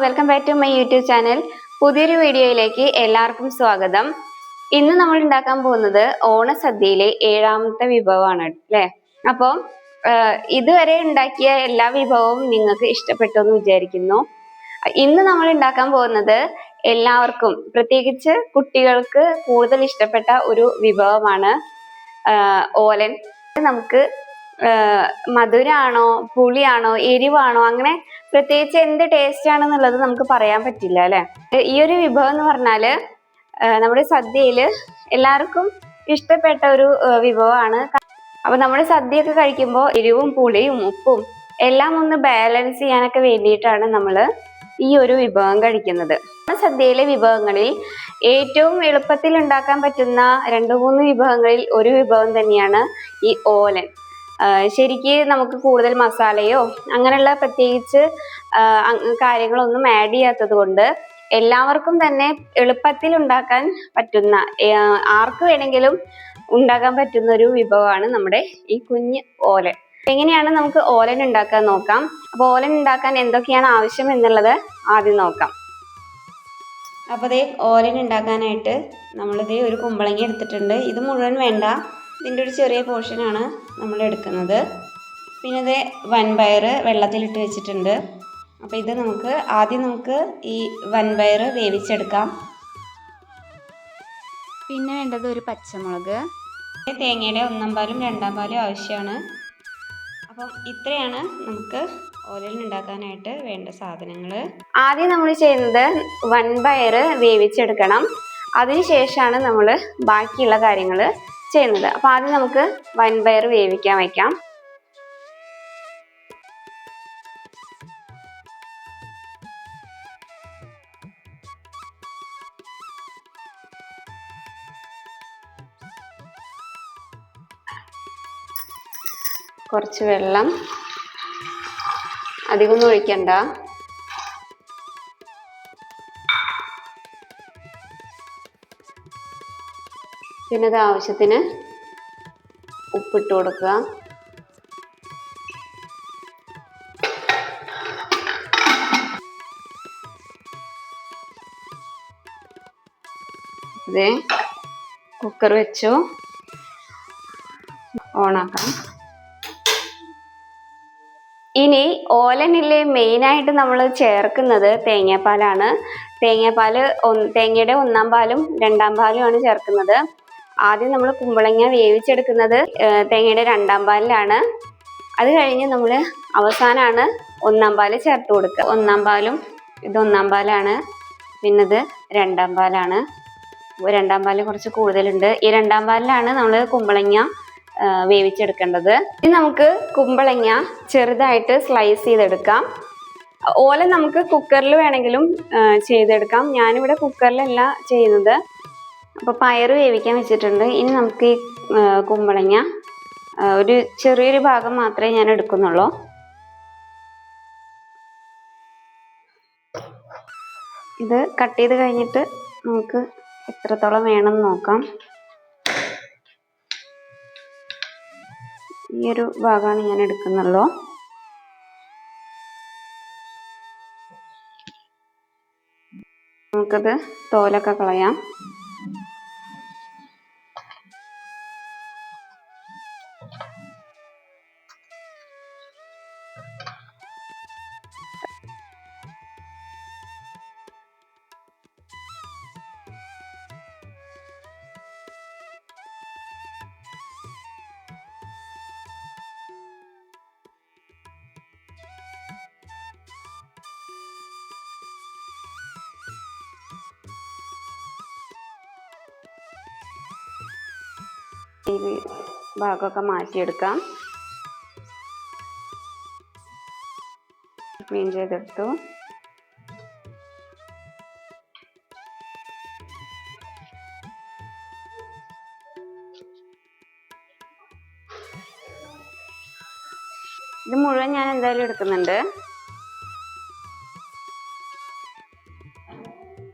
Welcome back to my YouTube channel പുതിയൊരു വീഡിയോയിലേക്ക് എല്ലാവർക്കും സ്വാഗതം. ഇന്ന് നമ്മൾ ഉണ്ടാക്കാൻ പോകുന്നത് ഓണസദ്യയിലെ ഏഴാമത്തെ വിഭവമാണ് അല്ലേ? അപ്പോൾ ഇതുവരെ ഉണ്ടാക്കിയ എല്ലാ വിഭവവും നിങ്ങൾക്ക് ഇഷ്ടപ്പെട്ടു എന്ന് വിചാരിക്കുന്നു. ഇന്ന് നമ്മൾ ഉണ്ടാക്കാൻ പോകുന്നത് എല്ലാവർക്കും പ്രത്യേകിച്ച് കുട്ടികൾക്ക് കൂടുതൽ ഇഷ്ടപ്പെട്ട ഒരു വിഭവമാണ് ഓലൻ. നമുക്ക് മധുരാണോ പുളിയാണോ എരിവാണോ അങ്ങനെ പ്രത്യേകിച്ച് എന്ത് ടേസ്റ്റ് ആണെന്നുള്ളത് നമുക്ക് പറയാൻ പറ്റില്ല അല്ലെ? ഈ ഒരു വിഭവം എന്ന് പറഞ്ഞാൽ നമ്മുടെ സദ്യയിൽ എല്ലാവർക്കും ഇഷ്ടപ്പെട്ട ഒരു വിഭവമാണ്. അപ്പൊ നമ്മുടെ സദ്യയൊക്കെ കഴിക്കുമ്പോൾ എരിവും പുളിയും ഉപ്പും എല്ലാം ഒന്ന് ബാലൻസ് ചെയ്യാനൊക്കെ വേണ്ടിയിട്ടാണ് നമ്മൾ ഈ ഒരു വിഭവം കഴിക്കുന്നത്. സദ്യയിലെ വിഭവങ്ങളിൽ ഏറ്റവും എളുപ്പത്തിൽ ഉണ്ടാക്കാൻ പറ്റുന്ന രണ്ട് മൂന്ന് വിഭവങ്ങളിൽ ഒരു വിഭവം തന്നെയാണ് ഈ ഓലൻ. ശരിക്ക് നമുക്ക് കൂടുതൽ മസാലയോ അങ്ങനെയുള്ള പ്രത്യേകിച്ച് കാര്യങ്ങളൊന്നും ആഡ് ചെയ്യാത്തത് കൊണ്ട് എല്ലാവർക്കും തന്നെ എളുപ്പത്തിൽ ഉണ്ടാക്കാൻ പറ്റുന്ന ആർക്ക് വേണമെങ്കിലും ഉണ്ടാക്കാൻ പറ്റുന്ന ഒരു വിഭവമാണ് നമ്മുടെ ഈ കുഞ്ഞ് ഓലൻ. എങ്ങനെയാണ് നമുക്ക് ഓലൻ ഉണ്ടാക്കാൻ നോക്കാം? അപ്പോൾ ഓലൻ ഉണ്ടാക്കാൻ എന്തൊക്കെയാണ് ആവശ്യം എന്നുള്ളത് ആദ്യം നോക്കാം. അപ്പോൾ ദേ ഓലൻ ഉണ്ടാക്കാനായിട്ട് നമ്മളിതേ ഒരു കുമ്പളങ്ങി എടുത്തിട്ടുണ്ട്. ഇത് മുഴുവൻ വേണ്ട. ഇതിന്റെ ഒരു ചെറിയ പോർഷനാണ് നമ്മൾ എടുക്കുന്നത്. പിന്നെ ഇത് വൻപയർ വെള്ളത്തിലിട്ട് വെച്ചിട്ടുണ്ട്. അപ്പോൾ ഇത് നമുക്ക് ആദ്യം നമുക്ക് ഈ വൻപയർ വേവിച്ചെടുക്കാം. പിന്നെ വേണ്ടത് ഒരു പച്ചമുളക്. തേങ്ങയുടെ ഒന്നാം പാലും രണ്ടാം പാലും ആവശ്യമാണ്. അപ്പം ഇത്രയാണ് നമുക്ക് ഓലയിൽ ഉണ്ടാക്കാനായിട്ട് വേണ്ട സാധനങ്ങൾ. ആദ്യം നമ്മൾ ചെയ്യുന്നത് വൻപയർ വേവിച്ചെടുക്കണം. അതിനുശേഷമാണ് നമ്മൾ ബാക്കിയുള്ള കാര്യങ്ങൾ ചെയ്യുന്നത്. അപ്പോൾ ആദ്യം നമുക്ക് വൻപയർ വേവിക്കാൻ വയ്ക്കാം കുറച്ച് വെള്ളം. അധികമൊന്നും ഒഴിക്കണ്ട. പിന്നെ ഇത് ആവശ്യത്തിന് ഉപ്പിട്ട് കൊടുക്കുക ഇതേ കുക്കർ വെച്ചു. ഓണാക്കാം. ഇനി ഓലനിലെ മെയിനായിട്ട് നമ്മൾ ചേർക്കുന്നത് തേങ്ങാപ്പാലാണ്. തേങ്ങാപ്പാൽ തേങ്ങയുടെ ഒന്നാം പാലും രണ്ടാം പാലുമാണ് ചേർക്കുന്നത്. ആദ്യം നമ്മൾ കുമ്പളങ്ങ വേവിച്ചെടുക്കുന്നത് തേങ്ങയുടെ രണ്ടാം പാലിലാണ്. അത് കഴിഞ്ഞ് നമ്മൾ അവസാനമാണ് ഒന്നാം പാൽ ചേർത്ത് കൊടുക്കുക. ഒന്നാം പാലും ഇത് ഒന്നാം പാലാണ് പിന്നെ ഇത് രണ്ടാം പാലാണ്. രണ്ടാം പാൽ കുറച്ച് കൂടുതലുണ്ട്. ഈ രണ്ടാം പാലിലാണ് നമ്മൾ കുമ്പളങ്ങ വേവിച്ചെടുക്കേണ്ടത്. ഇനി നമുക്ക് കുമ്പളങ്ങ ചെറുതായിട്ട് സ്ലൈസ് ചെയ്തെടുക്കാം. ഓല നമുക്ക് കുക്കറിൽ വേണമെങ്കിലും ചെയ്തെടുക്കാം. ഞാനിവിടെ കുക്കറിലല്ല ചെയ്യുന്നത്. അപ്പോൾ പയർ വേവിക്കാൻ വെച്ചിട്ടുണ്ട്. ഇനി നമുക്ക് ഈ കുമ്പളങ്ങ ഒരു ചെറിയൊരു ഭാഗം മാത്രമേ ഞാൻ എടുക്കുന്നുള്ളൂ. ഇത് കട്ട് ചെയ്ത് കഴിഞ്ഞിട്ട് നമുക്ക് എത്രത്തോളം വേണമെന്ന് നോക്കാം. ഈ ഒരു ഭാഗമാണ് ഞാൻ എടുക്കുന്നുള്ളൂ. നമുക്കത് തോലൊക്കെ കളയാം. ഈ ഭാഗമൊക്കെ മാറ്റിയെടുക്കാം. ക്ലീൻ ചെയ്തെടുത്തു. ഇത് മുഴുവൻ ഞാൻ എന്തായാലും എടുക്കുന്നുണ്ട്.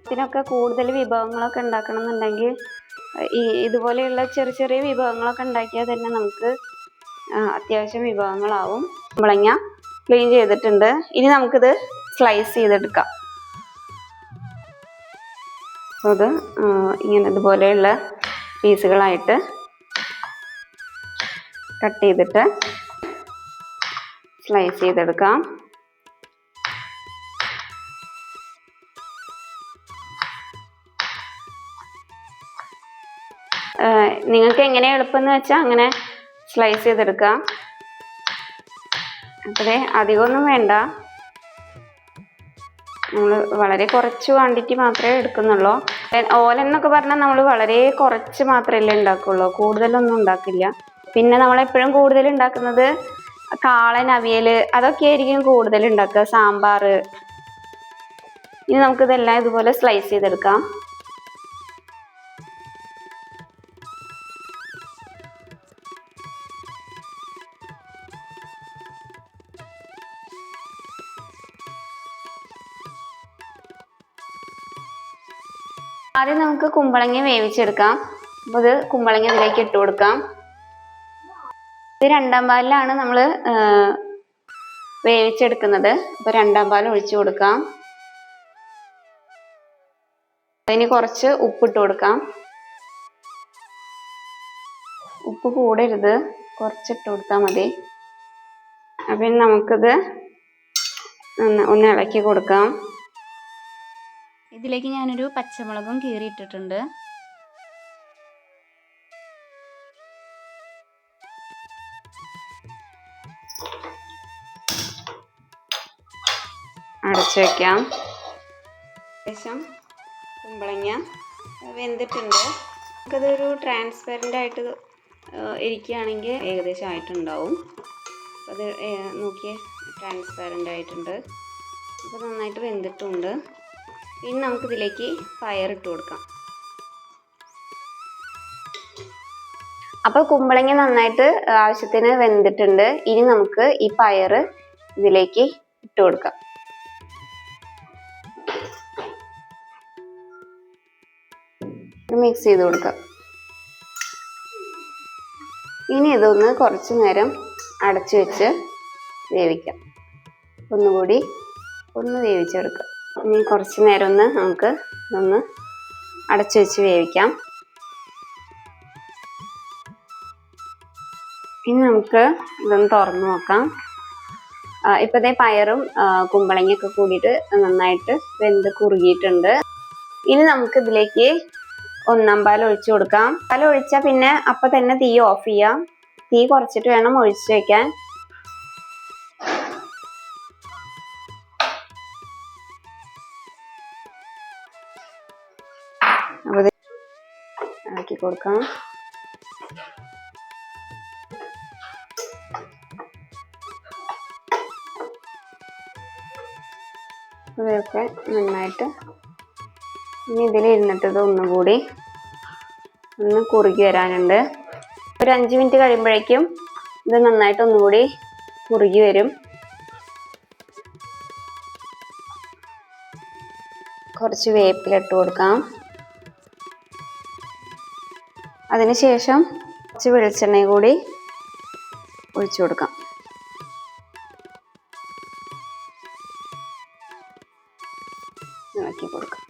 ഇതിനൊക്കെ കൂടുതൽ വിഭവങ്ങളൊക്കെ ഉണ്ടാക്കണം എന്നുണ്ടെങ്കിൽ ഈ ഇതുപോലെയുള്ള ചെറിയ ചെറിയ വിഭവങ്ങളൊക്കെ ഉണ്ടാക്കിയാൽ തന്നെ നമുക്ക് അത്യാവശ്യം വിഭവങ്ങളാവും. മുളങ്ങ ക്ലീൻ ചെയ്തിട്ടുണ്ട്. ഇനി നമുക്കിത് സ്ലൈസ് ചെയ്തെടുക്കാം. അപ്പോൾ അത് ഇങ്ങനെ ഇതുപോലെയുള്ള പീസുകളായിട്ട് കട്ട് ചെയ്തിട്ട് സ്ലൈസ് ചെയ്തെടുക്കാം. നിങ്ങൾക്ക് എങ്ങനെ എളുപ്പമെന്ന് വെച്ചാൽ അങ്ങനെ സ്ലൈസ് ചെയ്തെടുക്കാം. അപ്പോഴേ അധികമൊന്നും വേണ്ട. നമ്മൾ വളരെ കുറച്ച് ക്വാണ്ടിറ്റി മാത്രമേ എടുക്കുന്നുള്ളൂ. ഓല എന്നൊക്കെ പറഞ്ഞാൽ നമ്മൾ വളരെ കുറച്ച് മാത്രമല്ലേ ഉണ്ടാക്കുള്ളൂ. കൂടുതലൊന്നും ഉണ്ടാക്കില്ല. പിന്നെ നമ്മളെപ്പോഴും കൂടുതൽ ഉണ്ടാക്കുന്നത് കാളൻ അവിയൽ അതൊക്കെ ആയിരിക്കും കൂടുതൽ ഉണ്ടാക്കുക. സാമ്പാർ ഇനി നമുക്കിതെല്ലാം ഇതുപോലെ സ്ലൈസ് ചെയ്തെടുക്കാം. ആദ്യം നമുക്ക് കുമ്പളങ്ങ വേവിച്ചെടുക്കാം. അപ്പോൾ ഇത് കുമ്പളങ്ങ ഇതിലേക്ക് ഇട്ട് കൊടുക്കാം. ഇത് രണ്ടാം പാലിലാണ് നമ്മൾ വേവിച്ചെടുക്കുന്നത്. അപ്പോൾ രണ്ടാം പാൽ ഒഴിച്ചു കൊടുക്കാം. അതിന് കുറച്ച് ഉപ്പിട്ട് കൊടുക്കാം. ഉപ്പ് കൂടരുത്. കുറച്ചിട്ട് കൊടുത്താൽ മതി. അപ്പം നമുക്കിത് ഒന്ന് ഇളക്കി കൊടുക്കാം. ഇതിലേക്ക് ഞാനൊരു പച്ചമുളകും കീറിയിട്ടിട്ടുണ്ട്. അടച്ചു വെക്കാം. ശേഷം കുമ്പളങ്ങ വെന്തിട്ടുണ്ട്. നമുക്കതൊരു ട്രാൻസ്പെറന്റ് ആയിട്ട് ഇരിക്കുകയാണെങ്കിൽ ഏകദേശം ആയിട്ടുണ്ടാവും. അത് നോക്കിയേ ട്രാൻസ്പെറന്റ് ആയിട്ടുണ്ട്. അപ്പോൾ നന്നായിട്ട് വെന്തിട്ടുമുണ്ട് ഇനി നമുക്കിതിലേക്ക് പയറിട്ട് കൊടുക്കാം. അപ്പോൾ കുമ്പളങ്ങ നന്നായിട്ട് ആവശ്യത്തിന് വെന്തിട്ടുണ്ട്. ഇനി നമുക്ക് ഈ പയർ ഇതിലേക്ക് ഇട്ട് കൊടുക്കാം. മിക്സ് ചെയ്ത് കൊടുക്കാം. ഇനി ഇതൊന്ന് കുറച്ച് നേരം അടച്ചു വെച്ച് വേവിക്കാം. ഒന്നുകൂടി ഒന്ന് വേവിച്ചെടുക്കാം. ഇനി കുറച്ച് നേരം ഒന്ന് നമുക്ക് ഇതൊന്ന് അടച്ചു വെച്ച് വേവിക്കാം. ഇനി നമുക്ക് ഇതൊന്ന് തുറന്ന് നോക്കാം. ഇപ്പത്തെ പയറും കുമ്പളങ്ങയൊക്കെ കൂടിയിട്ട് നന്നായിട്ട് വെന്ത് കുറുകിയിട്ടുണ്ട്. ഇനി നമുക്ക് ഇതിലേക്ക് ഒന്നാം പാൽ ഒഴിച്ചു കൊടുക്കാം. പാൽ ഒഴിച്ചാൽ പിന്നെ അപ്പം തന്നെ തീ ഓഫ് ചെയ്യാം. തീ കുറച്ചിട്ട് വേണം ഒഴിച്ചു വെക്കാൻ. അപ്പൊ ആക്കി കൊടുക്കാം. ഇതൊക്കെ നന്നായിട്ട് ഇനി ഇതിലിരുന്നിട്ടത് ഇത് ഒന്നുകൂടി ഒന്ന് കുറുകി വരാനുണ്ട്. ഒരു അഞ്ച് മിനിറ്റ് കഴിയുമ്പോഴേക്കും ഇത് നന്നായിട്ട് ഒന്നുകൂടി കുറുകി വരും. കുറച്ച് വേപ്പിലിട്ട് കൊടുക്കാം. അതിനുശേഷം കുറച്ച് വെളിച്ചെണ്ണ കൂടി ഒഴിച്ചു കൊടുക്കാം. കൊടുക്കാം.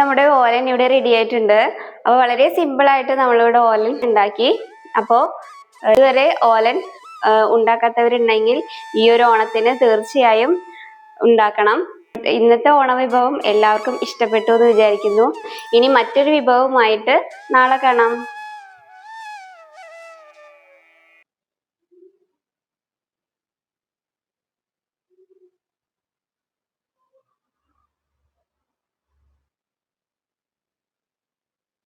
നമ്മുടെ ഓലൻ ഇവിടെ റെഡി ആയിട്ടുണ്ട്. അപ്പോൾ വളരെ സിമ്പിൾ ആയിട്ട് നമ്മളിവിടെ ഓലൻ ഉണ്ടാക്കി. അപ്പോൾ ഇതുവരെ ഓലൻ ഉണ്ടാക്കാത്തവരുണ്ടെങ്കിൽ ഈ ഒരു ഓണത്തിന് തീർച്ചയായും ഉണ്ടാക്കണം. ഇന്നത്തെ ഓണവിഭവം എല്ലാവർക്കും ഇഷ്ടപ്പെട്ടു എന്ന് വിചാരിക്കുന്നു. ഇനി മറ്റൊരു വിഭവവുമായിട്ട് നാളെ കാണാം.